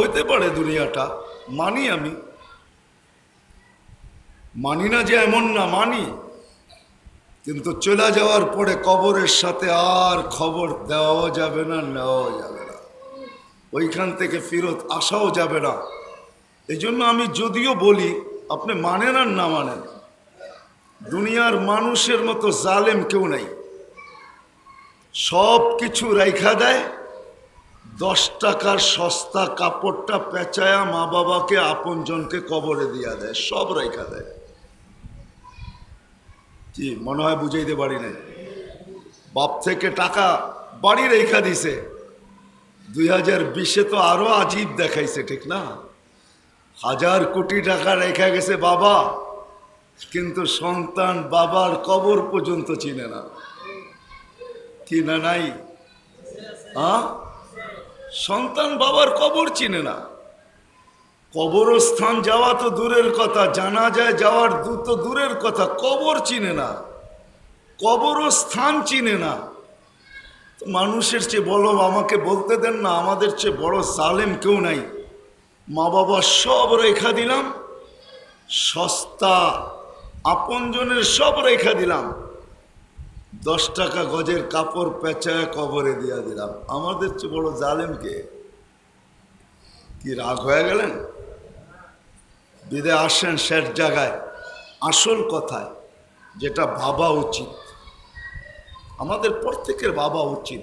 হইতে পারে দুনিয়াটা, মানি আমি। মানি না যে এমন না, মানি। কিন্তু চলে যাওয়ার পরে কবরের সাথে আর খবর দেওয়াও যাবে না, নেওয়াও যাবে না। ওইখান থেকে ফেরত আসাও যাবে না। এই জন্য আমি যদিও বলি, আপনি মানেন আর না মানেন, দুনিয়ার মানুষের মতো জালেম কেউ নাই। সব কিছু রেখা দেয় দশ টাকার সস্তা কাপড়টা পেঁচায়া মা বাবাকে আপনজনকে কবরে দিয়া দেয়, সব রেখা দেয়। কি, মনে হয় বুঝাইতে পারি নাই? বাপ থেকে টাকা বাড়ি রেখা দিছে। দুই হাজার বিশে তো আরও আজীব দেখাইছে, ঠিক না? হাজার কোটি টাকা রেখা গেছে বাবা, কিন্তু সন্তান বাবার কবর পর্যন্ত চিনে না। কি না নাই? হ্যাঁ? সন্তান বাবার কবর চিনে না। কবরস্থান যাওয়া তো দূরের কথা জানা যায় যাওয়ার দূর তো দূরের কথা, কবর চিনে না। কবরস্থান চিনে না। মানুষের চেয়ে বড় আমাকে বলতে দেন না, আমাদের চেয়ে বড় সালেম কেউ নাই। মা বাবা সব রেখা দিলাম, সস্তা আপনজনের সব রেখা দিলাম। দশ টাকা গজের কাপড় পেঁচায় কবরে দিয়া দিলাম। আমাদের চেয়ে বড় জালেমকে কি? রাগ হয়ে গেলেন? বিদে আসেন শেষ জায়গায়। আসল কথায়, যেটা ভাবা উচিত। আমাদের প্রত্যেকের ভাবা উচিত।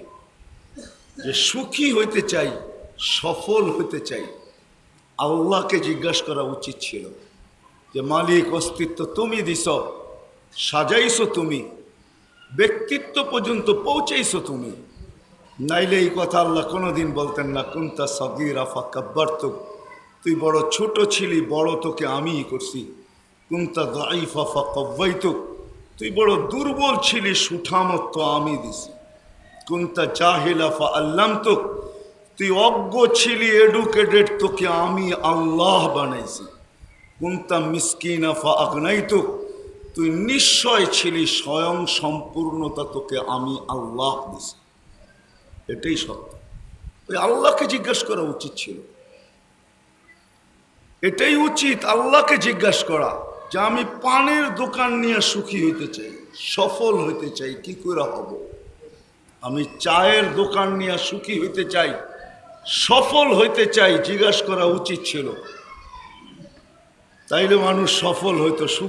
যে সুখী হইতে চাই, সফল হইতে চাই। আল্লাহকে জিজ্ঞাসা করা উচিত ছিল যে, মালিক, অস্তিত্ব তুমি দিস সাজাইছো তুমি। ব্যক্তিত্ব পর্যন্ত পৌঁছাইছো তুমি। নাইলে এই কথা আল্লাহ কোনোদিন বলতেন না, কুন্তা সগিরা ফাক্কাব্বার তো তুই বড় ছোট ছিলি, বড় তোকে আমিই করছি। কুন্তা দাইফা ফাক্কাব্বাইতুক তুই বড় দুর্বল ছিলি সুঠামত তো আমি দিছি। কুন্তা জাহিলা ফা আল্লাম তো তুই অজ্ঞ ছিলি, এডুকেটেড তোকে আমি আল্লাহ বানাইছি। কুন্তা মিসকিনা ফা আগনাইতুক তুই নিশ্চয় ছিলি স্বয়ং সম্পূর্ণতা তোকে আমি আল্লাহ দিছি। এটাই সত্য। ওই আল্লাহকে জিজ্ঞাসা করা উচিত ছিল। এটাই উচিত আল্লাহকে জিজ্ঞাসা করা যে আমি পানের দোকান নিয়ে সুখী হইতে চাই, সফল হইতে চাই, কি করে হব? আমি চায়ের দোকান নিয়ে সুখী হইতে চাই, সফল হইতে চাই, জিজ্ঞাসা করা উচিত ছিল। তাইলে মানুষ সফল হইতো, সুখী